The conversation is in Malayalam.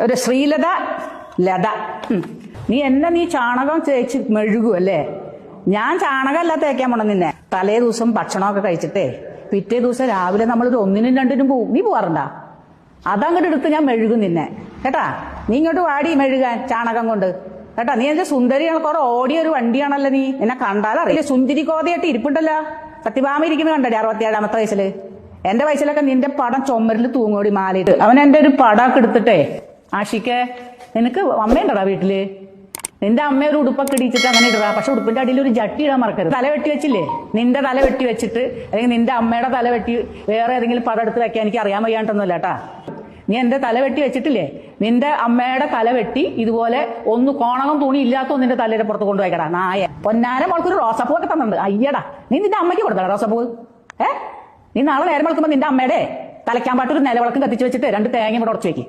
ഒരു ശ്രീലത ലത. നീ എന്നെ നീ ചാണകം തേച്ച് മെഴുകു അല്ലേ? ഞാൻ ചാണകമല്ല തേക്കാൻ പോണം നിന്നെ. തലേ ദിവസം ഭക്ഷണമൊക്കെ കഴിച്ചിട്ടേ പിറ്റേ ദിവസം രാവിലെ നമ്മളൊരു ഒന്നിനും രണ്ടിനും പോവും നീ പോവാറുണ്ടാ? അതങ്ങോട്ട് എടുത്ത് ഞാൻ മെഴുകും നിന്നെ. കേട്ടാ? നീ ഇങ്ങോട്ട് വാടി മെഴുകാൻ ചാണകം കൊണ്ട്. കേട്ടാ? നീ എന്റെ സുന്ദരിയാണ് കുറെ ഓടിയ ഒരു വണ്ടിയാണല്ലോ നീ. എന്നെ കണ്ടാലറിയില്ല സുന്ദരി കോതയായിട്ട് ഇരിപ്പുണ്ടല്ലോ. സത്യഭാമ ഇരിക്കുന്ന കണ്ടടി അറുപത്തിയേഴാമത്തെ വയസ്സിൽ? എന്റെ വയസ്സിലൊക്കെ നിന്റെ പടം ചുമരിൽ തൂങ്ങോടി മാലയിട്ട്. അവൻ എന്റെ ഒരു പടമൊക്കെ എടുത്തിട്ടേ ആഷിക്കെ നിനക്ക് അമ്മയുണ്ടടാ വീട്ടിൽ? നിന്റെ അമ്മ ഒരു ഉടുപ്പൊക്കെ ഇടിച്ചിട്ട് അങ്ങനെ ഇടുക പക്ഷെ ഉടുപ്പിന്റെ അടിയിൽ ഒരു ജട്ടി ഇടാൻ മറക്കരുത്. തല വെട്ടി വെച്ചില്ലേ? നിന്റെ തല വെട്ടി വെച്ചിട്ട് അല്ലെങ്കിൽ നിന്റെ അമ്മയുടെ തല വെട്ടി വേറെ ഏതെങ്കിലും പടം എടുത്ത് വെക്കാൻ എനിക്ക് അറിയാൻ വയ്യാണ്ടൊന്നുമില്ല കേട്ടാ. നീ എന്റെ തല വെട്ടി വെച്ചിട്ടില്ലേ? നിന്റെ അമ്മയുടെ തല വെട്ടി ഇതുപോലെ ഒന്ന് കോണകം തുണി ഇല്ലാത്ത നിന്റെ തലയുടെ പുറത്ത് കൊണ്ടുപോയിക്കടാ. നായ. പൊന്നാര മോൾക്കൊരു റോസപ്പൂ ഒക്കെ തന്നിട്ടുണ്ട്. അയ്യടാ. നീ നിന്റെ അമ്മയ്ക്ക് കൊടുത്തടാ റോസപ്പൂ ഏ? നീ നാളെ നേരം വെളുക്കുമ്പോ നിന്റെ അമ്മയുടെ തലയ്ക്കാൻ പാട്ടൊരു നിലവിളക്കും കത്തിച്ച് വെച്ചിട്ട് രണ്ട് തേങ്ങ ഇവിടെ ഉടച്ചു വെക്ക്.